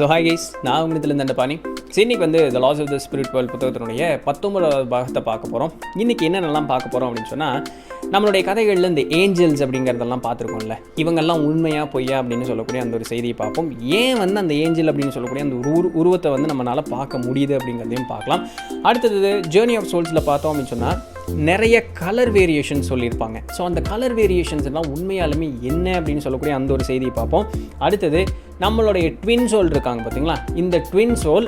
So hi guys நான் உங்களிடத்துலேருந்து அந்த பாணி. இன்னைக்கு வந்து the laws of the spirit world புத்தகத்தினுடைய பத்தொன்பதாவது பாகத்தை பார்க்க போகிறோம் இன்றைக்கி என்னென்னலாம் பார்க்க போகிறோம் அப்படின்னு சொன்னால் நம்மளுடைய கதைகளில் இந்த ஏஞ்சல்ஸ் அப்படிங்கிறதெல்லாம் பார்த்துருக்கோம்ல. இவங்கெல்லாம் உண்மையாக பொய்யா அப்படின்னு சொல்லக்கூடிய அந்த ஒரு செய்தியை பார்ப்போம். ஏன் வந்து அந்த ஏஞ்சல் அப்படின்னு சொல்லக்கூடிய அந்த உரு உருவத்தை வந்து நம்மளால் பார்க்க முடியுது அப்படிங்கிறதையும் பார்க்கலாம். அடுத்தது ஜேர்னி ஆஃப் சோல்ஸில் பார்த்தோம் அப்படின்னு சொன்னால் நிறைய கலர் வேரியேஷன் சொல்லியிருப்பாங்க. ஸோ அந்த கலர் வேரியேஷன்ஸ் எல்லாம் உண்மையாலுமே என்ன அப்படின்னு சொல்லக்கூடிய அந்த ஒரு செய்தியை பார்ப்போம். அடுத்தது நம்மளுடைய ட்வின் சோல் இருக்காங்க பார்த்தீங்களா? இந்த ட்வின் சோல்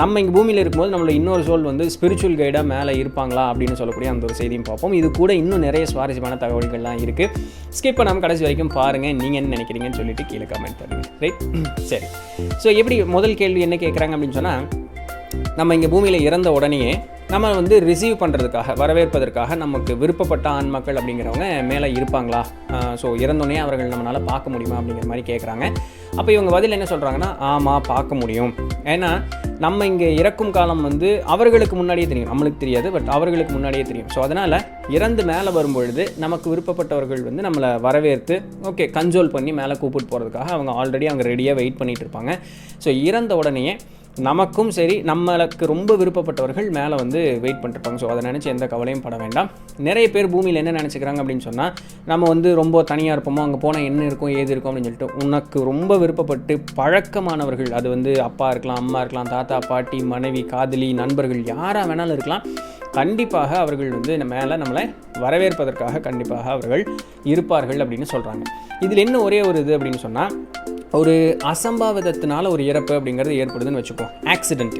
நம்ம இங்கே பூமியில் இருக்கும்போது நம்மளோட இன்னொரு சோல் வந்து ஸ்பிரிச்சுவல் கைடாக மேலே இருப்பாங்களா அப்படின்னு சொல்லக்கூடிய அந்த ஒரு செய்தியும் பார்ப்போம். இது கூட இன்னும் நிறைய சுவாரஸ்யமான தகவல்கள்லாம் இருக்குது ஸ்கிப் பண்ணாமல் கடைசி வரைக்கும் பாருங்கள் நீங்கள் என்ன நினைக்கிறீங்கன்னு சொல்லிட்டு கீழே கமெண்ட் பண்ணுங்கள் ரைட் சரி. ஸோ எப்படி முதல் கேள்வி என்ன கேட்குறாங்க அப்படின்னு சொன்னால் நம்ம இங்கே பூமியில் இறந்த உடனேயே நம்ம வந்து ரிசீவ் பண்ணுறதுக்காக வரவேற்பதற்காக நமக்கு விருப்பப்பட்ட ஆண்மக்கள் அப்படிங்கிறவங்க மேலே இருப்பாங்களா? ஸோ இறந்தோடனே அவர்கள் நம்மளால் பார்க்க முடியுமா அப்படிங்கிற மாதிரி கேட்குறாங்க அப்போ இவங்க பதில் என்ன சொல்கிறாங்கன்னா ஆமாம் பார்க்க முடியும். ஏன்னா நம்ம இங்கே இறக்கும் காலம் வந்து அவர்களுக்கு முன்னாடியே தெரியும். நம்மளுக்கு தெரியாது பட் அவர்களுக்கு முன்னாடியே தெரியும். ஸோ அதனால் இறந்து மேலே வரும்பொழுது நமக்கு விருப்பப்பட்டவர்கள் வந்து நம்மளை வரவேற்று ஓகே கன்சோல் பண்ணி மேலே கூப்பிட்டு போகிறதுக்காக அவங்க ஆல்ரெடி அவங்க ரெடியாக வெயிட் பண்ணிகிட்டு இருப்பாங்க. ஸோ இறந்த உடனேயே நமக்கும் சரி நம்மளுக்கு ரொம்ப விருப்பப்பட்டவர்கள் மேலே வந்து வெயிட் பண்ணிருப்பாங்க. ஸோ அதை நினச்சி எந்த கவலையும் பட வேண்டாம். நிறைய பேர் பூமியில் என்ன நினச்சிக்கிறாங்க அப்படின்னு சொன்னால் நம்ம வந்து ரொம்ப தனியாக இருப்போமோ அங்கே போனால் என்ன இருக்கும் ஏது இருக்கும் அப்படின்னு சொல்லிட்டு உனக்கு ரொம்ப விருப்பப்பட்டு பழக்கமானவர்கள் அது வந்து அப்பா இருக்கலாம் அம்மா இருக்கலாம் தாத்தா பாட்டி மனைவி காதலி நண்பர்கள் யாராக வேணாலும் இருக்கலாம். கண்டிப்பாக அவர்கள் வந்து மேலே நம்மளை வரவேற்பதற்காக கண்டிப்பாக அவர்கள் இருப்பார்கள் அப்படின்னு சொல்கிறாங்க இதில் என்ன ஒரே ஒரு இது அப்படின்னு சொன்னால் ஒரு அசம்பாவிதத்தினால ஒரு இறப்பு அப்படிங்கிறது ஏற்படுதுன்னு வச்சுப்போம் ஆக்சிடெண்ட்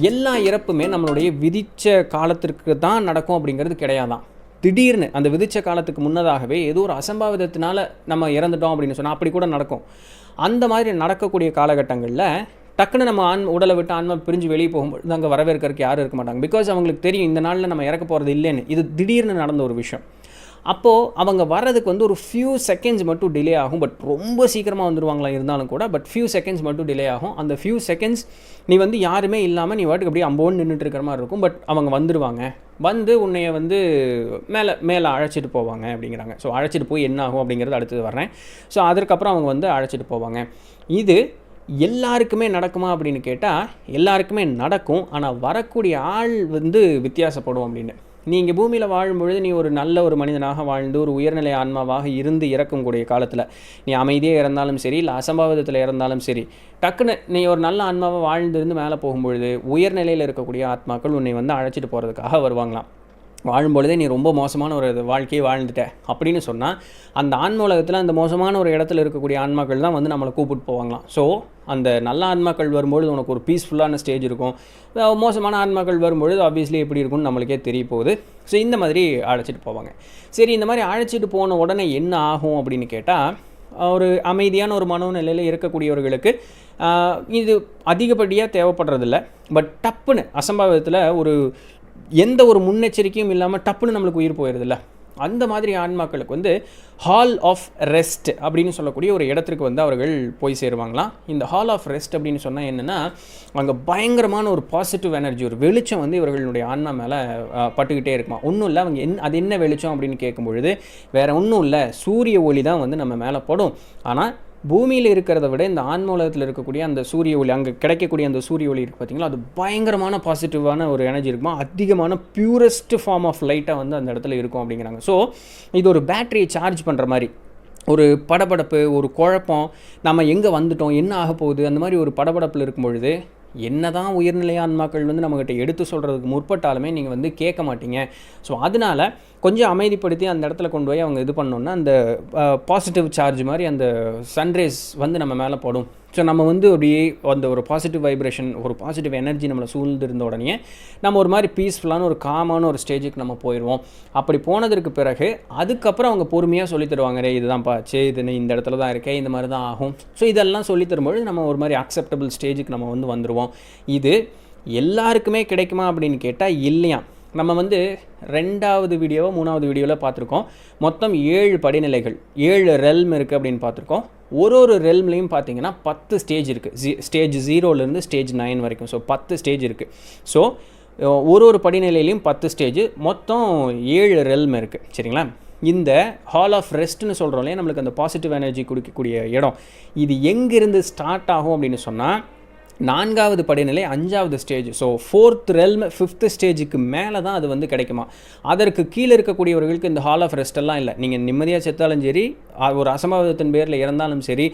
எல்லா இறப்புமே நம்மளுடைய விதிச்ச காலத்திற்கு தான் நடக்கும் அப்படிங்கிறது கிடையாதான். திடீர்னு அந்த விதிச்ச காலத்துக்கு முன்னதாகவே ஏதோ ஒரு அசம்பாவிதத்தினால நம்ம இறந்துட்டோம் அப்படின்னு சொன்னால் அப்படி கூட நடக்கும். அந்த மாதிரி நடக்கக்கூடிய காலகட்டங்களில் டக்குன்னு நம்ம ஆண் உடலை விட்டு ஆன்மா பிரிஞ்சு வெளியே போகும்போது அங்கே வரவேற்கிறதுக்கு யாரும் இருக்க மாட்டாங்க. பிகாஸ் அவங்களுக்கு தெரியும் இந்த நாளில் நம்ம இறக்க போகிறது இல்லைன்னு. இது திடீர்னு நடந்த ஒரு விஷயம். அப்போது அவங்க வர்றதுக்கு வந்து ஒரு ஃபியூ செகண்ட்ஸ் மட்டும் டிலே ஆகும். பட் ரொம்ப சீக்கிரமாக வந்துடுவாங்களா இருந்தாலும் கூட பட் ஃபியூ செகண்ட்ஸ் மட்டும் டிலே ஆகும். அந்த ஃபியூ செகண்ட்ஸ் நீ வந்து யாருமே இல்லாமல் நீ வாட்டுக்கு அப்படியே அம்போன்னு நின்றுட்டு இருக்கிற மாதிரி இருக்கும். பட் அவங்க வந்துடுவாங்க வந்து உன்னைய வந்து மேலே மேலே அழைச்சிட்டு போவாங்க அப்படிங்கிறாங்க. ஸோ அழைச்சிட்டு போய் என்ன ஆகும் அப்படிங்கிறது அடுத்தது வர்றேன். ஸோ அதற்கப்புறம் அவங்க வந்து அழைச்சிட்டு போவாங்க. இது எல்லாருக்குமே நடக்குமா அப்படின்னு கேட்டால் எல்லாருக்குமே நடக்கும் ஆனால் வரக்கூடிய ஆள் வந்து வித்தியாசப்படும் அப்படின்னு. நீங்கள் பூமியில் வாழும்பொழுது நீ ஒரு நல்ல ஒரு மனிதனாக வாழ்ந்து ஒரு உயர்நிலை ஆன்மாவாக இருந்து இறக்கக்கூடிய காலத்தில் நீ அமைதியாக இறந்தாலும் சரி இல்லை அசம்பாவிதத்தில் இறந்தாலும் சரி டக்குன்னு நீ ஒரு நல்ல ஆன்மாவாக வாழ்ந்திருந்து மேலே போகும்பொழுது உயர்நிலையில் இருக்கக்கூடிய ஆத்மாக்கள் உன்னை வந்து அழைச்சிட்டு போகிறதுக்காக வருவாங்களாம். வாழும்பொழுதே நீ ரொம்ப மோசமான ஒரு வாழ்க்கையை வாழ்ந்துட்ட அப்படின்னு சொன்னால் அந்த ஆன்ம உலகத்தில் அந்த மோசமான ஒரு இடத்துல இருக்கக்கூடிய ஆன்மாக்கள் தான் வந்து நம்மளை கூப்பிட்டு போவாங்களாம். ஸோ அந்த நல்ல ஆன்மாக்கள் வரும்பொழுது உனக்கு ஒரு பீஸ்ஃபுல்லான ஸ்டேஜ் இருக்கும். மோசமான ஆன்மாக்கள் வரும்பொழுது ஆப்வியஸ்லி எப்படி இருக்கும்னு நம்மளுக்கே தெரிய போகுது. ஸோ இந்த மாதிரி அழைச்சிட்டு போவாங்க. சரி இந்த மாதிரி அழைச்சிட்டு போன உடனே என்ன ஆகும் அப்படின்னு கேட்டால் ஒரு அமைதியான ஒரு மனோநிலையில் இருக்கக்கூடியவர்களுக்கு இது அதிகப்படியாக தேவைப்படுறதில்ல. பட் டப்புன்னு அசம்பாவிதத்தில் ஒரு எந்த ஒரு முன்னெச்சரிக்கையும் இல்லாமல் டப்புன்னு நம்மளுக்கு உயிர் போயிடுதுல்ல அந்த மாதிரி ஆன்மாக்களுக்கு வந்து ஹால் ஆஃப் ரெஸ்ட் அப்படின்னு சொல்லக்கூடிய ஒரு இடத்திற்கு வந்து அவர்கள் போய் சேருவாங்களாம். இந்த ஹால் ஆஃப் ரெஸ்ட் அப்படின்னு சொன்னால் என்னென்னா அங்கே பயங்கரமான ஒரு பாசிட்டிவ் எனர்ஜி ஒரு வெளிச்சம் வந்து இவர்களுடைய ஆன்மா மேலே பட்டுக்கிட்டே இருக்குமா ஒன்றும் இல்லை அவங்க என் அது என்ன வெளிச்சம் அப்படின்னு கேட்கும்பொழுது வேறு ஒன்றும் இல்லை சூரிய ஒளி தான் வந்து நம்ம மேலே படும். ஆனால் பூமியில் இருக்கிறத விட இந்த ஆன்மூலகத்தில் இருக்கக்கூடிய அந்த சூரிய ஒளி அங்கே கிடைக்கக்கூடிய அந்த சூரிய ஒளி இருக்குது பார்த்தீங்களா அது பயங்கரமான பாசிட்டிவான ஒரு எனர்ஜி இருக்குமா? அதிகமான பியூரஸ்ட் ஃபார்ம் ஆஃப் லைட்டாக வந்து அந்த இடத்துல இருக்கும் அப்படிங்கிறாங்க. ஸோ இது ஒரு பேட்டரியை சார்ஜ் பண்ணுற மாதிரி. ஒரு படபடப்பு ஒரு குழப்பம் நம்ம எங்கே வந்துட்டோம் என்ன ஆக போகுது அந்த மாதிரி ஒரு படபடப்பில் இருக்கும் பொழுது என்ன தான் உயர்நிலை ஆன்மாக்கள் வந்து நம்மக்கிட்ட எடுத்து சொல்கிறதுக்கு முற்பட்டாலுமே நீங்கள் வந்து கேட்க மாட்டீங்க. ஸோ அதனால் கொஞ்சம் அமைதிப்படுத்தி அந்த இடத்துல கொண்டு போய் அவங்க இது பண்ணோன்னா அந்த பாசிட்டிவ் சார்ஜ் மாதிரி அந்த சன்ரேஸ் வந்து நம்ம மேலே படும். ஸோ நம்ம வந்து அப்படியே அந்த ஒரு பாசிட்டிவ் வைப்ரேஷன் ஒரு பாசிட்டிவ் எனர்ஜி நம்மளை சூழ்ந்து இருந்த உடனே நம்ம ஒரு மாதிரி பீஸ்ஃபுல்லான ஒரு காமான ஒரு ஸ்டேஜுக்கு நம்ம போயிடுவோம். அப்படி போனதற்கு பிறகு அதுக்கப்புறம் அவங்க பொறுமையாக சொல்லி தருவாங்க ரே இதுதான்ப்பா சே இது இந்த இடத்துல தான் இருக்கே இந்த மாதிரி தான் ஆகும். ஸோ இதெல்லாம் சொல்லி நம்ம ஒரு மாதிரி அக்செப்டபிள் ஸ்டேஜுக்கு நம்ம வந்து வந்துடுவோம் இது எல்லாருக்குமே கிடைக்குமா அப்படின்னு கேட்டால் இல்லையா நம்ம வந்து ரெண்டாவது வீடியோவோ மூணாவது வீடியோவில் பார்த்துருக்கோம். மொத்தம் ஏழு படிநிலைகள் ஏழு ரெல்ம் இருக்குது அப்படின்னு பார்த்துருக்கோம். ஒரு ஒரு ரெல்ம்லேயும் பார்த்தீங்கன்னா பத்து ஸ்டேஜ் இருக்குது ஜி ஸ்டேஜ் ஜீரோலேருந்து ஸ்டேஜ் நைன் வரைக்கும். ஸோ பத்து ஸ்டேஜ் இருக்குது ஸோ ஒரு ஒரு படிநிலையிலையும் பத்து ஸ்டேஜ் மொத்தம் ஏழு ரெல்ம் இருக்குது சரிங்களா? இந்த ஹால் ஆஃப் ரெஸ்ட்னு சொல்கிறோம் நம்மளுக்கு அந்த பாசிட்டிவ் எனர்ஜி கொடுக்கக்கூடிய இடம். இது எங்கேருந்து ஸ்டார்ட் ஆகும் அப்படின்னு சொன்னால் நான்காவது படிநிலை அஞ்சாவது stage so fourth realm fifth ஸ்டேஜுக்கு மேலே தான் அது வந்து கிடைக்குமா? அதற்கு கீழே இருக்கக்கூடியவர்களுக்கு இந்த ஹால் ஆஃப் ரெஸ்டெல்லாம் இல்லை. நீங்கள் நிம்மதியாக செத்தாலும் சரி ஒரு அசம்பாவிதத்தின் பேரில் இறந்தாலும் சரி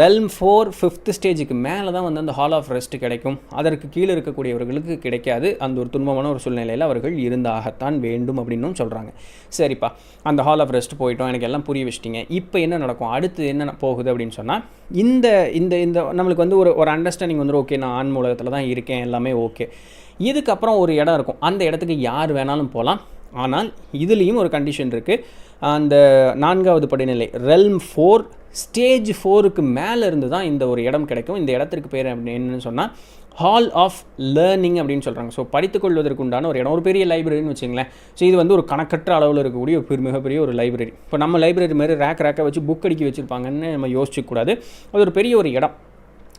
ரெல்ம் ஃபோர் ஃபிஃப்த் ஸ்டேஜுக்கு மேலே தான் வந்து அந்த ஹால் ஆஃப் ரெஸ்ட் கிடைக்கும். அதற்கு கீழே இருக்கக்கூடியவர்களுக்கு கிடைக்காது. அந்த ஒரு துன்பமான ஒரு சூழ்நிலையில் அவர்கள் இருந்தாகத்தான் வேண்டும் அப்படின்னும் சொல்கிறாங்க சரிப்பா அந்த ஹால் ஆஃப் ரெஸ்ட் போயிட்டோம். எனக்கு எல்லாம் புரிய வச்சிட்டிங்க. இப்போ என்ன நடக்கும்? அடுத்து என்ன போகுது அப்படின்னு சொன்னால் இந்த இந்த இந்த நம்மளுக்கு வந்து ஒரு ஒரு அண்டர்ஸ்டாண்டிங் வந்துடும் ஓகே நான் ஆன்மூலகத்தில் தான் இருக்கேன் எல்லாமே ஓகே. இதுக்கப்புறம் ஒரு இடம் இருக்கும். அந்த இடத்துக்கு யார் வேணாலும் போகலாம். ஆனால் இதுலேயும் ஒரு கண்டிஷன் இருக்குது அந்த நான்காவது படிநிலை ரெல்ம் ஃபோர் ஸ்டேஜ் ஃபோருக்கு மேலே இருந்து தான் இந்த ஒரு இடம் கிடைக்கும். இந்த இடத்திற்கு பேர் அப்படின்னு என்னன்னு சொன்னால் ஹால் ஆஃப் லேர்னிங் அப்படின்னு சொல்கிறாங்க ஸோ படித்துக்கொள்வதற்கு உண்டான ஒரு இடம். ஒரு பெரிய லைப்ரரின்னு வச்சுங்களேன். ஸோ இது வந்து ஒரு கணக்கற்ற அளவில் இருக்கக்கூடிய ஒரு பெரு- மிகப்பெரிய ஒரு லைப்ரரி இப்போ நம்ம லைப்ரரி மாதிரி ரேக் ரேக்கை வச்சு புக் அடிக்க வச்சுருப்பாங்கன்னு நம்ம யோசிச்சுக்கூடாது அது ஒரு பெரிய ஒரு இடம்.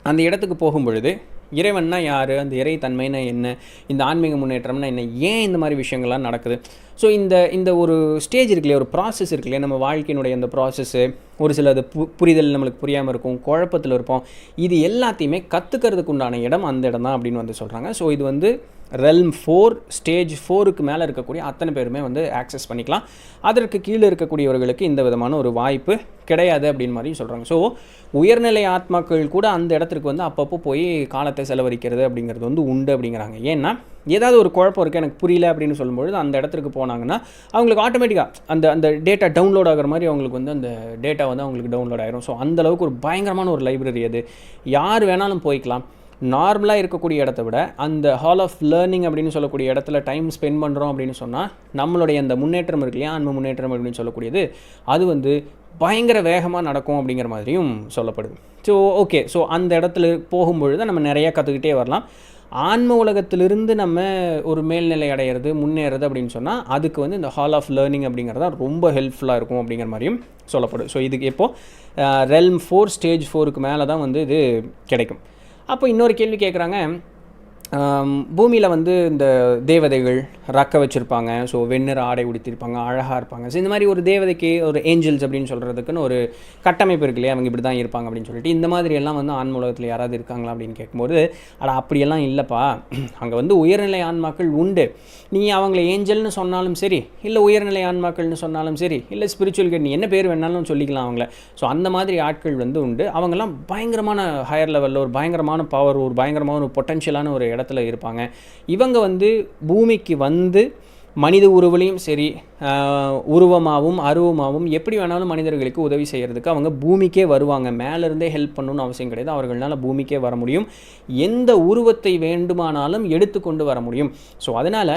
அந்த இடத்துக்கு போகும் பொழுது இறைவன்னா யார்? அந்த இறை தன்மைனா என்ன? இந்த ஆன்மீக முன்னேற்றம்னா என்ன? ஏன் இந்த மாதிரி விஷயங்கள்லாம் நடக்குது? ஸோ இந்த இந்த ஒரு ஸ்டேஜ் இருக்குல்லையே ஒரு ப்ராசஸ் இருக்குல்லையே நம்ம வாழ்க்கையினுடைய அந்த ப்ராசஸ்ஸு ஒரு சில அது பு புரிதல் நம்மளுக்கு புரியாமல் இருக்கும் குழப்பத்தில் இருப்போம். இது எல்லாத்தையுமே கற்றுக்கிறதுக்கு உண்டான இடம் அந்த இடம் தான் அப்படின்னு வந்து சொல்கிறாங்க ஸோ இது வந்து ரெல்ம் ஃபோர் ஸ்டேஜ் ஃபோருக்கு மேலே இருக்கக்கூடிய அத்தனை பேருமே வந்து ஆக்சஸ் பண்ணிக்கலாம். அதற்கு கீழே இருக்கக்கூடியவர்களுக்கு இந்த விதமான ஒரு வாய்ப்பு கிடையாது அப்படின்னு மாதிரி சொல்கிறாங்க ஸோ உயர்நிலை ஆத்மாக்கள் கூட அந்த இடத்துக்கு வந்து அப்பப்போ போய் காலத்தை செலவழிக்கிறது அப்படிங்கிறது வந்து உண்டு அப்படிங்கிறாங்க. ஏன்னா ஏதாவது ஒரு குழப்பம் இருக்குது எனக்கு புரியல அப்படின்னு சொல்லும்பொழுது அந்த இடத்துக்கு போனாங்கன்னா அவங்களுக்கு ஆட்டோமேட்டிக்காக அந்த அந்த டேட்டா டவுன்லோட் ஆகிற மாதிரி அவங்களுக்கு வந்து அந்த டேட்டா வந்து அவங்களுக்கு டவுன்லோட் ஆயிரும். ஸோ அந்த அளவுக்கு ஒரு பயங்கரமான ஒரு லைப்ரரி அது. யார் வேணாலும் போய்க்கலாம். நார்மலாக இருக்கக்கூடிய இடத்த விட அந்த ஹால் ஆஃப் லேர்னிங் அப்படின்னு சொல்லக்கூடிய இடத்துல டைம் ஸ்பெண்ட் பண்ணுறோம் அப்படின்னு சொன்னால் நம்மளுடைய அந்த முன்னேற்றம் இருக்கு இல்லையா? அன்பு முன்னேற்றம் அப்படின்னு சொல்லக்கூடியது. அது வந்து பயங்கர வேகமாக நடக்கும் அப்படிங்கிற மாதிரியும் சொல்லப்படுது. ஸோ ஓகே ஸோ அந்த இடத்துல போகும்பொழுது நம்ம நிறையா கற்றுக்கிட்டே வரலாம். ஆன்ம உலகத்திலிருந்து நம்ம ஒரு மேல்நிலை அடையிறது முன்னேறது அப்படின்னு சொன்னால் அதுக்கு வந்து இந்த ஹால் ஆஃப் லேர்னிங் அப்படிங்கிறது தான் ரொம்ப ஹெல்ப்ஃபுல்லாக இருக்கும் அப்படிங்கிற மாதிரியும் சொல்லப்படும். ஸோ இதுக்கு இப்போது ரெல்ம் ஃபோர் ஸ்டேஜ் ஃபோருக்கு மேலே தான் வந்து இது கிடைக்கும். அப்போ இன்னொரு கேள்வி கேட்குறாங்க பூமியில் வந்து இந்த தேவதைகள் ரக்க வச்சுருப்பாங்க. ஸோ வெண்ணிற ஆடை உடுத்திருப்பாங்க அழகாக இருப்பாங்க. ஸோ இந்த மாதிரி ஒரு தேவதைக்கு ஒரு ஏஞ்சல்ஸ் அப்படின்னு சொல்கிறதுக்குன்னு ஒரு கட்டமைப்பு இருக்கு இல்லையா? அவங்க இப்படி தான் இருப்பாங்க அப்படின்னு சொல்லிட்டு இந்த மாதிரி எல்லாம் வந்து ஆன்மூலகத்தில் யாராவது இருக்காங்களா அப்படின்னு கேட்கும்போது அட அப்படியெல்லாம் இல்லைப்பா. அங்கே வந்து உயர்நிலை ஆன்மாக்கள் உண்டு. நீ அவங்கள ஏஞ்சல்னு சொன்னாலும் சரி இல்லை உயர்நிலை ஆன்மாக்கள்னு சொன்னாலும் சரி இல்லை ஸ்பிரிச்சுவல் கைட் நீ என்ன பேர் வேணாலும் சொல்லிக்கலாம் அவங்கள. ஸோ அந்த மாதிரி ஆட்கள் வந்து உண்டு. அவங்கெல்லாம் பயங்கரமான ஹையர் லெவலில் ஒரு பயங்கரமான பவர் ஒரு பயங்கரமான ஒரு பொட்டன்ஷியலான ஒரு இடத்துல இருப்பாங்க. இவங்க வந்து பூமிக்கு வந்து மனித உருவிலையும் சரி உருவமாகவும் அருவமாகவும் எப்படி வேணாலும் மனிதர்களுக்கு உதவி செய்கிறதுக்கு அவங்க பூமிக்கே வருவாங்க. மேலேருந்தே ஹெல்ப் பண்ணணும்னு அவசியம் கிடையாது. அவர்களால் பூமிக்கே வர முடியும். எந்த உருவத்தை வேண்டுமானாலும் எடுத்துக்கொண்டு வர முடியும். ஸோ அதனால்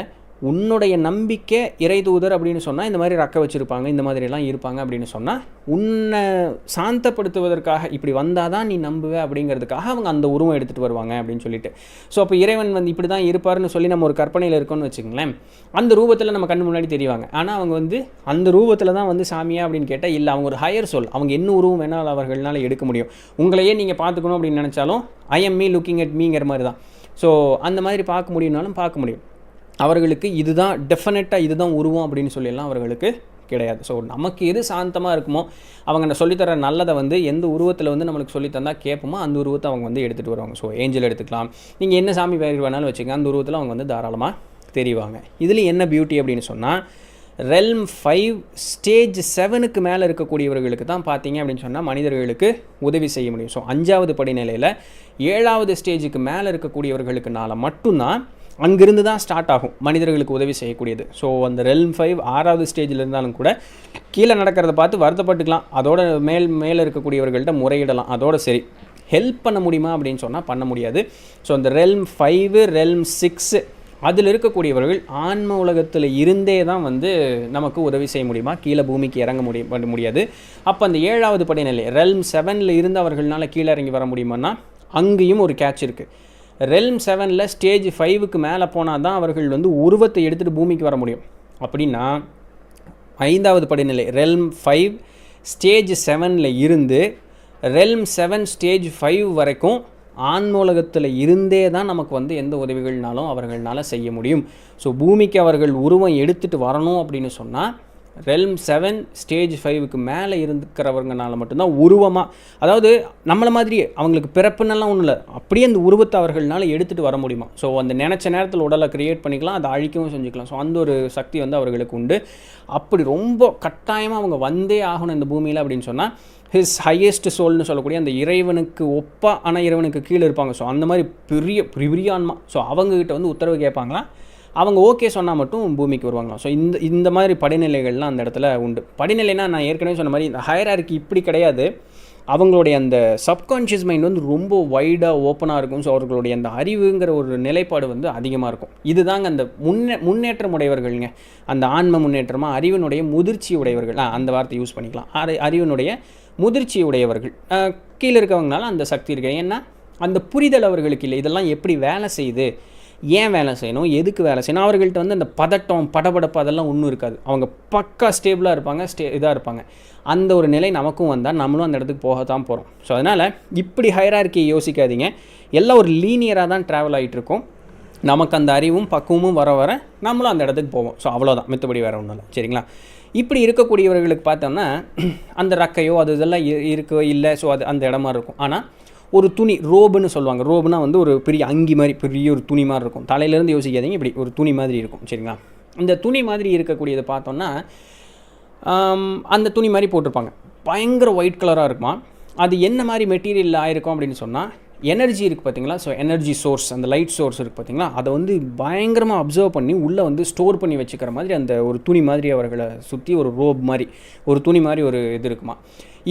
உன்னுடைய நம்பிக்கை இறைதூதர் அப்படின்னு சொன்னால் இந்த மாதிரி ரக்க வச்சுருப்பாங்க இந்த மாதிரிலாம் இருப்பாங்க அப்படின்னு சொன்னால் உன்னை சாந்தப்படுத்துவதற்காக இப்படி வந்தால் தான் நீ நம்புவ அப்படிங்கிறதுக்காக அவங்க அந்த உருவம் எடுத்துகிட்டு வருவாங்க அப்படின்னு சொல்லிட்டு. ஸோ அப்போ இறைவன் வந்து இப்படி தான் இருப்பார்னு சொல்லி நம்ம ஒரு கற்பனையில் இருக்கோம்னு வச்சுங்களேன் அந்த ரூபத்தில் நம்ம கண்ணு முன்னாடி தெரிவாங்க. ஆனால் அவங்க வந்து அந்த ரூபத்தில் தான் வந்து சாமியா அப்படின்னு கேட்டால் இல்லை அவங்க ஒரு ஹையர் சொல் அவங்க என்ன உருவம் வேணாலும் அவர்களால் எடுக்க முடியும். உங்களையே நீங்கள் பார்த்துக்கணும் அப்படின்னு நினச்சாலும் I am me looking at மீங்கிற மாதிரி தான் ஸோ அந்த மாதிரி பார்க்க முடியும்னாலும் பார்க்க முடியும். அவர்களுக்கு இதுதான் டெஃபினட்டாக இதுதான் உருவம் அப்படின்னு சொல்லியெல்லாம் அவர்களுக்கு கிடையாது. ஸோ நமக்கு எது சாந்தமாக இருக்குமோ அவங்க நான் சொல்லித்தர நல்லதை வந்து எந்த உருவத்தில் வந்து நம்மளுக்கு சொல்லித்தந்தால் கேட்போமோ அந்த உருவத்தை அவங்க வந்து எடுத்துகிட்டு வருவாங்க. ஸோ ஏஞ்சல் எடுத்துக்கலாம். நீங்கள் என்ன சாமி பேர் வேணாலும் வச்சுக்கோங்க அந்த உருவத்தில் அவங்க வந்து தாராளமாக தெரிவாங்க. இதில் என்ன பியூட்டி அப்படின்னு சொன்னால் ரெல்ம் ஃபைவ் ஸ்டேஜ் செவனுக்கு மேலே இருக்கக்கூடியவர்களுக்கு தான் பார்த்தீங்க அப்படின்னு சொன்னால் மனிதர்களுக்கு உதவி செய்ய முடியும். ஸோ அஞ்சாவது படிநிலையில் ஏழாவது ஸ்டேஜுக்கு மேலே இருக்கக்கூடியவர்களுக்குனால மட்டும்தான் அங்கிருந்து தான் ஸ்டார்ட் ஆகும். மனிதர்களுக்கு உதவி செய்யக்கூடியது. ஸோ அந்த ரெல்ம் ஃபைவ் ஆறாவது ஸ்டேஜில் இருந்தாலும் கூட கீழே நடக்கிறத பார்த்து வருத்தப்பட்டுக்கலாம். அதோட மேல் மேலே இருக்கக்கூடியவர்கள்ட்ட முறையிடலாம். அதோட சரி. ஹெல்ப் பண்ண முடியுமா அப்படின்னு சொன்னால் பண்ண முடியாது. ஸோ அந்த ரெல்ம் ஃபைவு ரெல்ம் சிக்ஸு அதில் இருக்கக்கூடியவர்கள் ஆன்ம உலகத்தில் இருந்தே தான் வந்து நமக்கு உதவி செய்ய முடியுமா? கீழே பூமிக்கு இறங்க முடியும் பண்ண முடியாது. அப்போ அந்த ஏழாவது படிநிலை ரெல்ம் செவனில் இருந்தவர்கள்னால் கீழே இறங்கி வர முடியுமான்னா அங்கேயும் ஒரு கேட்ச் இருக்குது ரெல்ம் செவனில் ஸ்டேஜ் ஃபைவுக்கு மேலே போனால் தான் அவர்கள் வந்து உருவத்தை எடுத்துகிட்டு பூமிக்கு வர முடியும். அப்படின்னா ஐந்தாவது படிநிலை ரெல்ம் ஃபைவ் ஸ்டேஜ் செவனில் இருந்து ரெல்ம் செவன் ஸ்டேஜ் ஃபைவ் வரைக்கும் ஆன்மூலகத்தில் இருந்தே தான் நமக்கு வந்து எந்த உதவிகள்னாலும் அவர்களால் செய்ய முடியும். ஸோ பூமிக்கு அவர்கள் உருவம் எடுத்துகிட்டு வரணும் அப்படின்னு சொன்னால் ரெல்ம் செவன் ஸ்டேஜ் ஃபைவுக்கு மேலே இருக்கிறவங்கனால மட்டும்தான் உருவமாக அதாவது நம்மளை மாதிரியே அவங்களுக்கு பிறப்புன்னெல்லாம் ஒன்றும் இல்லை. அப்படியே அந்த உருவத்தை அவர்களால் எடுத்துகிட்டு வர முடியுமா? ஸோ அந்த நினச்ச நேரத்தில் உடலை க்ரியேட் பண்ணிக்கலாம் அதை அழிக்கவும் செஞ்சுக்கலாம். ஸோ அந்த ஒரு சக்தி வந்து அவர்களுக்கு உண்டு. அப்படி ரொம்ப கட்டாயமாக அவங்க வந்தே ஆகணும் இந்த பூமியில் அப்படின்னு சொன்னால் ஹிஸ் ஹையஸ்ட் சோல்னு சொல்லக்கூடிய அந்த இறைவனுக்கு ஒப்பா ஆனால் இறைவனுக்கு கீழே இருப்பாங்க. ஸோ அந்த மாதிரி பெரிய பிரிவிரியான்மா ஆன்மா. ஸோ அவங்கக்கிட்ட வந்து உத்தரவு கேட்பாங்களா அவங்க ஓகே சொன்னால் மட்டும் பூமிக்கு வருவாங்களாம் ஸோ இந்த இந்த மாதிரி படிநிலைகள்லாம் அந்த இடத்துல உண்டு. படிநிலைனா நான் ஏற்கனவே சொன்ன மாதிரி இந்த ஹையரார்கி இப்படி கிடையாது. அவங்களுடைய அந்த சப்கான்ஷியஸ் மைண்ட் வந்து ரொம்ப வைடாக ஓப்பனாக இருக்கும். ஸோ அவர்களுடைய அந்த அறிவுங்கிற ஒரு நிலைப்பாடு வந்து அதிகமாக இருக்கும். இதுதாங்க அந்த முன்னே முன்னேற்றம் உடையவர்கள்ங்க. அந்த ஆன்ம முன்னேற்றமாக அறிவினுடைய முதிர்ச்சி உடையவர்கள். அந்த வார்த்தை யூஸ் பண்ணிக்கலாம். அறி அறிவினுடைய முதிர்ச்சி உடையவர்கள். கீழே இருக்கவங்களால அந்த சக்தி இருக்கு. ஏன்னா அந்த புரிதல் அவர்களுக்கு இல்லை. இதெல்லாம் எப்படி வேலை செய்யுது? ஏன் வேலை செய்யணும்? எதுக்கு வேலை செய்யணும்? அவர்கள்ட்ட வந்து அந்த பதட்டம் படபடப்பு அதெல்லாம் ஒன்றும் இருக்காது. அவங்க பக்கா ஸ்டேபிளாக இருப்பாங்க ஸ்டே இதாக இருப்பாங்க. அந்த ஒரு நிலை நமக்கும் வந்தால் நம்மளும் அந்த இடத்துக்கு போக தான் போகிறோம் ஸோ அதனால் இப்படி ஹைரார்க்கியை யோசிக்காதீங்க. எல்லாம் ஒரு லீனியராக தான் ட்ராவல் ஆகிட்டுருக்கோம் நமக்கு அந்த அறிவும் பக்குவமும் வர வர நம்மளும் அந்த இடத்துக்கு போவோம். ஸோ அவ்வளோதான் மித்தபடி வேறு ஒன்றும் இல்லை. சரிங்களா? இப்படி இருக்கக்கூடியவர்களுக்கு பார்த்தோம்னா அந்த ரக்கையோ அது இதெல்லாம் இ- இருக்கோ இல்லை. ஸோ அது அந்த இடமா இருக்கும். ஆனால் ஒரு துணி ரோபுன்னு சொல்லுவாங்க. ரோபுனா வந்து ஒரு பெரிய அங்கி மாதிரி பெரிய ஒரு துணி மாதிரி இருக்கும். தலையிலேருந்து யோசிக்காதீங்க இப்படி ஒரு துணி மாதிரி இருக்கும் சரிங்களா? இந்த துணி மாதிரி இருக்கக்கூடியதை பார்த்தோன்னா அந்த துணி மாதிரி போட்டிருப்பாங்க. பயங்கர ஒயிட் கலராக இருக்குமா? அது என்ன மாதிரி மெட்டீரியல் ஆயிருக்கும் அப்படின்னு சொன்னால் எனர்ஜி இருக்குது பார்த்தீங்களா? ஸோ எனர்ஜி சோர்ஸ் அந்த லைட் சோர்ஸ் இருக்குது பார்த்தீங்களா? அதை வந்து பயங்கரமாக அப்சர்வ் பண்ணி உள்ளே வந்து ஸ்டோர் பண்ணி வச்சுக்கிற மாதிரி அந்த ஒரு துணி மாதிரி அவர்களை சுற்றி ஒரு ரோப் மாதிரி ஒரு துணி மாதிரி ஒரு இது இருக்குமா?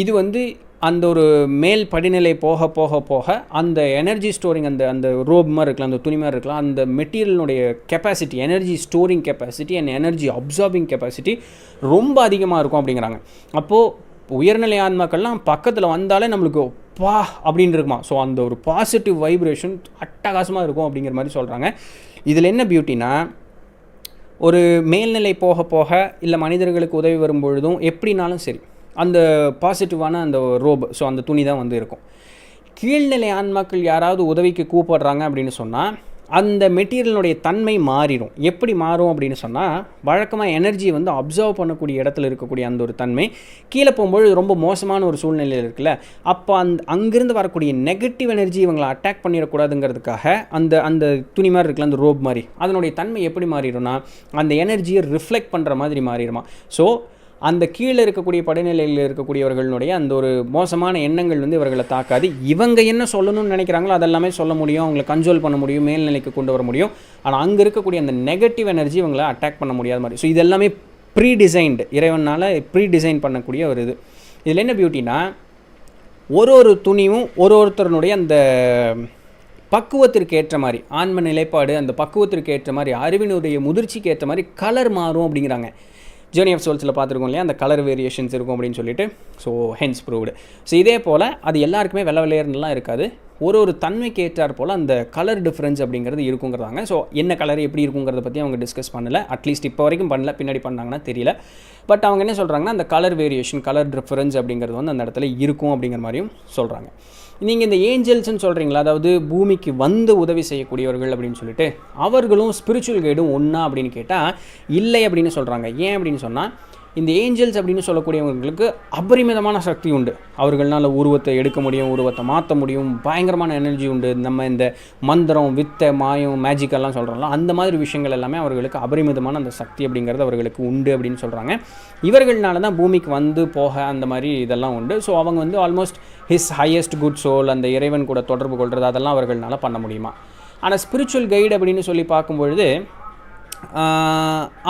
இது வந்து அந்த ஒரு மேல் படிநிலை போக போக போக அந்த எனர்ஜி ஸ்டோரிங் அந்த அந்த ரோப் மாதிரி இருக்கலாம் அந்த துணி மாதிரி இருக்கலாம் அந்த மெட்டீரியலினுடைய capacity energy storing capacity and energy absorbing capacity ரொம்ப அதிகமாக இருக்கும் அப்படிங்கிறாங்க. அப்போது உயர்நிலை ஆன்மாக்கள்லாம் பக்கத்தில் வந்தாலே நம்மளுக்கு பா அப்படின்னு இருக்குமா? ஸோ அந்த ஒரு பாசிட்டிவ் வைப்ரேஷன் அட்டகாசமாக இருக்கும் அப்படிங்கிற மாதிரி சொல்கிறாங்க இதில் என்ன பியூட்டினா ஒரு மேல்நிலை போக போக இல்லை மனிதர்களுக்கு உதவி வரும் பொழுதும் எப்படினாலும் சரி அந்த பாசிட்டிவான அந்த ரோப் ஸோ அந்த துணி தான் வந்து இருக்கும். கீழ்நிலை ஆன்மாக்கள் யாராவது உதவிக்கு கூப்பிடுறாங்க அப்படின்னு சொன்னால் அந்த மெட்டீரியலுடைய தன்மை மாறிடும். எப்படி மாறும் அப்படின்னு சொன்னால் வழக்கமாக எனர்ஜி வந்து அப்சர்வ் பண்ணக்கூடிய இடத்துல இருக்கக்கூடிய அந்த ஒரு தன்மை கீழே போகும்போது ரொம்ப மோசமான ஒரு சூழ்நிலையில் இருக்குல்ல அப்போ அந்த அங்கிருந்து வரக்கூடிய நெகட்டிவ் எனர்ஜி இவங்களை அட்டாக் பண்ணிடக்கூடாதுங்கிறதுக்காக அந்த அந்த துணி மாதிரி இருக்குல்ல அந்த ரோப் மாதிரி அதனுடைய தன்மை எப்படி மாறிடும்னா அந்த எனர்ஜியை ரிஃப்ளெக்ட் பண்ணுற மாதிரி மாறிடுமா. ஸோ அந்த கீழே இருக்கக்கூடிய படைநிலையில் இருக்கக்கூடியவர்களுடைய அந்த ஒரு மோசமான எண்ணங்கள் வந்து இவர்களை தாக்காது. இவங்க என்ன சொல்லணும்னு நினைக்கிறாங்களோ அதெல்லாமே சொல்ல முடியும். அவங்களை கண்ட்ரோல் பண்ண முடியும். மேல்நிலைக்கு கொண்டு வர முடியும். ஆனால் அங்கே இருக்கக்கூடிய அந்த நெகட்டிவ் எனர்ஜி இவங்களை அட்டாக் பண்ண முடியாத மாதிரி. ஸோ இது எல்லாமே ப்ரீ டிசைன்டு இறைவனால் ப்ரீ டிசைன் பண்ணக்கூடிய ஒரு இது. இதில் என்ன பியூட்டினா ஒரு ஒரு துணியும் ஒரு ஒருத்தருடைய அந்த பக்குவத்திற்கு ஏற்ற மாதிரி ஆன்ம நிலைப்பாடு அந்த பக்குவத்திற்கு ஏற்ற மாதிரி அறிவினுடைய முதிர்ச்சிக்கு ஏற்ற மாதிரி கலர் மாறும் அப்படிங்கிறாங்க. ஜேர்னி ஆஃப் சோல்ஸில் பார்த்துருக்கோம் இல்லையா? அந்த கலர் வேரியேஷன்ஸ் இருக்கும் அப்படின்னு சொல்லிட்டு ஸோ ஹென்ஸ் ப்ரூவ்டு ஸோ இதே போல் அது எல்லாருக்குமே வெள்ளை வெள்ளையர்லாம் இருக்காது. ஒரு ஒரு தன்மைக்கு ஏற்றாற் போல் அந்த கலர் டிஃப்ரென்ஸ் அப்படிங்கிறது இருக்குங்கிறதாங்க. ஸோ என்ன கலர் எப்படி இருக்குங்கிறத பற்றி அவங்க டிஸ்கஸ் பண்ணல. அட்லீஸ்ட் இப்போ வரைக்கும் பண்ணல. பின்னாடி பண்ணாங்கன்னா தெரியல. பட் அவங்க என்ன சொல்கிறாங்கன்னா அந்த கலர் வேரியேஷன் கலர் டிஃப்ரென்ஸ் அப்படிங்கிறது வந்து அந்த இடத்துல இருக்கும் அப்படிங்கிற மாதிரியும் சொல்கிறாங்க நீங்கள் இந்த ஏஞ்சல்ஸ்ன்னு சொல்கிறீங்களா அதாவது பூமிக்கு வந்து உதவி செய்யக்கூடியவர்கள் அப்படின்னு சொல்லிட்டு அவர்களும் ஸ்பிரிச்சுவல் கைடும் ஒன்றா அப்படின்னு கேட்டால் இல்லை அப்படின்னு சொல்கிறாங்க ஏன் அப்படின்னு சொன்னால் இந்த ஏஞ்சல்ஸ் அப்படின்னு சொல்லக்கூடியவங்களுக்கு அபரிமிதமான சக்தி உண்டு. அவர்களால் உருவத்தை எடுக்க முடியும் உருவத்தை மாற்ற முடியும் பயங்கரமான எனர்ஜி உண்டு. நம்ம இந்த மந்திரம் வித்தை மாயம் மேஜிக் எல்லாம் சொல்கிறோம்ல அந்த மாதிரி விஷயங்கள் எல்லாமே அவர்களுக்கு அபரிமிதமான அந்த சக்தி அப்படிங்கிறது அவர்களுக்கு உண்டு அப்படின்னு சொல்கிறாங்க இவர்கள்னால தான் பூமிக்கு வந்து போக அந்த மாதிரி இதெல்லாம் உண்டு. ஸோ அவங்க வந்து almost his highest good soul அந்த இறைவன் கூட தொடர்பு கொள்வது அதெல்லாம் அவர்கள்னால பண்ண முடியுமா? ஆனால் ஸ்பிரிச்சுவல் கைடு அப்படின்னு சொல்லி பார்க்கும்பொழுது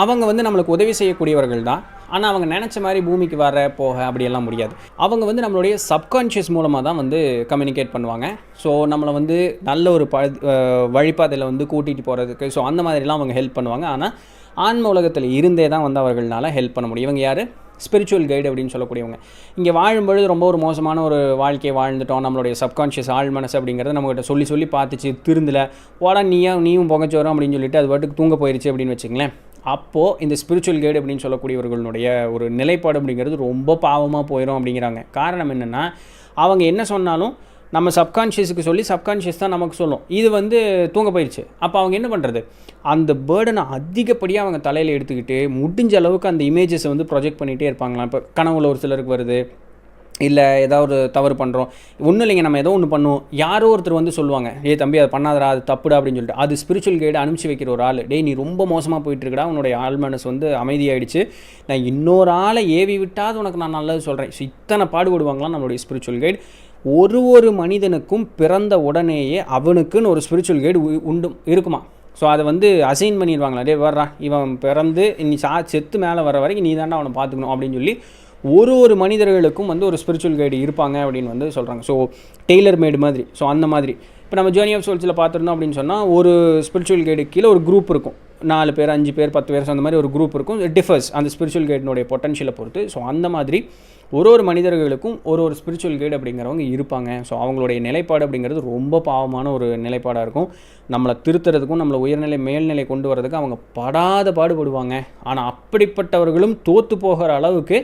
அவங்க வந்து நம்மளுக்கு உதவி செய்யக்கூடியவர்கள் தான். ஆனால் அவங்க நினச்ச மாதிரி பூமிக்கு வர போக அப்படியெல்லாம் முடியாது. அவங்க வந்து நம்மளுடைய சப்கான்ஷியஸ் மூலமாக தான் வந்து கம்யூனிகேட் பண்ணுவாங்க. ஸோ நம்மளை வந்து நல்ல ஒரு ப வழிபாதையில் வந்து கூட்டிகிட்டு போகிறதுக்கு ஸோ அந்த மாதிரிலாம் அவங்க ஹெல்ப் பண்ணுவாங்க. ஆனால் ஆன்ம உலகத்தில் இருந்தே தான் வந்து அவர்களால் ஹெல்ப் பண்ண முடியும். இவங்க யார்? ஸ்பிரிச்சுவல் கைடு அப்படின்னு சொல்லக்கூடியவங்க. இங்கே வாழும்பொழுது ரொம்ப ஒரு மோசமான ஒரு வாழ்க்கையை வாழ்ந்துட்டோம். நம்மளுடைய சப்கான்ஷியஸ் ஆழ் மனசு அப்படிங்கிறத நம்மகிட்ட சொல்லி சொல்லி பார்த்துச்சு திருந்தலை. ஓடா நீயா நீயும் பொங்கச்சோரம் அப்படின்னு சொல்லிட்டு அது பாட்டுக்கு தூங்க போயிருச்சு அப்படின்னு வச்சுங்களேன் அப்போது இந்த ஸ்பிரிச்சுவல் கைடு அப்படின்னு சொல்லக்கூடியவர்களுடைய ஒரு நிலைப்பாடு அப்படிங்கிறது ரொம்ப பாவமாக போயிடும் அப்படிங்கிறாங்க. காரணம் என்னென்னா அவங்க என்ன சொன்னாலும் நம்ம சப்கான்ஷியஸுக்கு சொல்லி சப்கான்ஷியஸ் தான் நமக்கு சொல்லும். இது வந்து தூங்க போயிடுச்சு அப்போ அவங்க என்ன பண்ணுறது அந்த பேர்டனை அதிகப்படியாக அவங்க தலையில் எடுத்துக்கிட்டு முடிஞ்ச அளவுக்கு அந்த இமேஜஸை வந்து ப்ரொஜெக்ட் பண்ணிகிட்டே இருப்பாங்களாம். இப்போ கனவுல ஒரு சிலருக்கு வருது. இல்லை ஏதாவது ஒரு தவறு பண்ணுறோம் ஒன்றும் இல்லைங்க நம்ம ஏதோ ஒன்று பண்ணுவோம். யாரோ ஒருத்தர் வந்து சொல்லுவாங்க ஏ தம்பி அதை பண்ணாதடா அது தப்புடா அப்படின்னு சொல்லிட்டு. அது ஸ்பிரிச்சுவல் கைடு அனுப்பிச்சு வைக்கிற ஒரு ஆள். டேய் நீ ரொம்ப மோசமாக போயிட்டுருக்கடா உன்னுடைய ஆள் மனசு வந்து அமைதியாகிடுச்சு நான் இன்னொரு ஆளை ஏவி விட்டாது உனக்கு நான் நல்லது சொல்கிறேன் ஸோ இத்தனை பாடுபடுவாங்களாம் நம்மளுடைய ஸ்பிரிச்சுவல் கைடு ஒரு ஒரு மனிதனுக்கும் பிறந்த உடனேயே அவனுக்குன்னு ஒரு ஸ்பிரிச்சுவல் கைடு உண்டும் இருக்குமா? ஸோ அதை வந்து அசைன் பண்ணிடுவாங்களா டே வர்றான் இவன் பிறந்து நீ சா செத்து மேலே வர வரைக்கும் நீ தாண்டா அவனை பார்த்துக்கணும் அப்படின்னு சொல்லி ஒரு ஒரு மனிதர்களுக்கும் வந்து ஒரு ஸ்பிரிச்சுவல் கைடு இருப்பாங்க அப்படின்னு வந்து சொல்கிறாங்க ஸோ டெய்லர் மேடு மாதிரி. ஸோ அந்த மாதிரி. இப்போ நம்ம ஜேர்னி ஆஃப் சோல்ஸில் பார்த்துருந்தோம் அப்படின்னு சொன்னால் ஒரு ஸ்பிரிச்சுவல் கைடு கீழே ஒரு குரூப் இருக்கும். நாலு பேர் அஞ்சு பேர் பத்து பேர் அந்த மாதிரி ஒரு குரூப் இருக்கும். டிஃபர்ஸ் அந்த ஸ்பிரிச்சுவல் கைடினுடைய பொட்டன்ஷியலை பொறுத்து. ஸோ அந்த மாதிரி ஒரு ஒரு மனிதர்களுக்கும் ஒரு ஒரு ஸ்பிரிச்சுவல் கைடு அப்படிங்கிறவங்க இருப்பாங்க. ஸோ அவங்களுடைய நிலைப்பாடு அப்படிங்கிறது ரொம்ப பாவமான ஒரு நிலைப்பாடாக இருக்கும். நம்மளை திருத்துறதுக்கும் நம்மளை உயர்நிலை மேல்நிலை கொண்டு வரதுக்கு அவங்க படாத பாடுபடுவாங்க. ஆனால் அப்படிப்பட்டவர்களும் தோற்று போகிற அளவுக்கு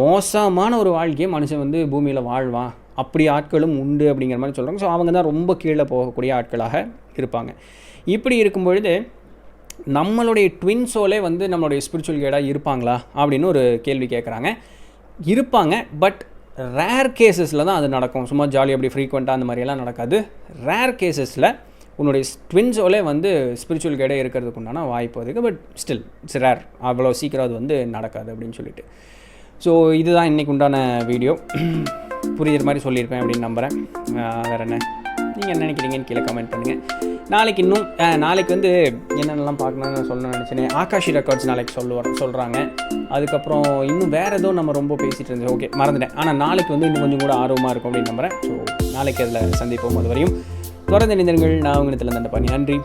மோசமான ஒரு வாழ்க்கையை மனுஷன் வந்து பூமியில் வாழ்வான். அப்படி ஆட்களும் உண்டு அப்படிங்கிற மாதிரி சொல்கிறாங்க ஸோ அவங்க தான் ரொம்ப கீழே போகக்கூடிய ஆட்களாக இருப்பாங்க. இப்படி இருக்கும் பொழுது நம்மளுடைய ட்வின்ஸோலே வந்து நம்மளுடைய ஸ்பிரிச்சுவல் கைடாக இருப்பாங்களா அப்படின்னு ஒரு கேள்வி கேட்குறாங்க இருப்பாங்க பட் ரேர் கேசஸில் தான் அது நடக்கும். சும்மா ஜாலி அப்படி ஃப்ரீக்வெண்ட்டாக அந்த மாதிரியெல்லாம் நடக்காது. ரேர் கேசஸில் உன்னுடைய ட்வின்ஸோலே வந்து ஸ்பிரிச்சுவல் கைடே இருக்கிறதுக்கு உண்டான வாய்ப்பு இருக்குது பட் ஸ்டில் இட்ஸ் ரேர் அவ்வளோ சீக்கிரம் அது வந்து நடக்காது அப்படின்னு சொல்லிட்டு. ஸோ இதுதான் இன்றைக்கு உண்டான வீடியோ புரியுற மாதிரி சொல்லியிருப்பேன் அப்படின்னு நம்புகிறேன் வேறு என்ன? நீங்கள் என்ன நினைக்கிறீங்கன்னு கீழே கமெண்ட் பண்ணுங்கள் நாளைக்கு இன்னும் நாளைக்கு வந்து என்னென்னலாம் பார்க்கணும்னு சொல்லணும்னு நினச்சினேன் ஆகாஷி ரெக்கார்ட்ஸ் நாளைக்கு சொல்லுவார் சொல்கிறாங்க அதுக்கப்புறம் இன்னும் வேறு ஏதோ நம்ம ரொம்ப பேசிகிட்டு இருந்தோம் ஓகே மறந்துட்டேன். ஆனால் நாளைக்கு வந்து இன்னும் கொஞ்சம் கூட ஆர்வமாக இருக்கும் அப்படின்னு நம்புகிறேன் ஸோ நாளைக்கு அதில் சந்திப்போம். அது வரையும் தொடர்ந்து இணைந்தீர்கள் நான் உங்களிடத்தில் அந்த பண்ணி நன்றி.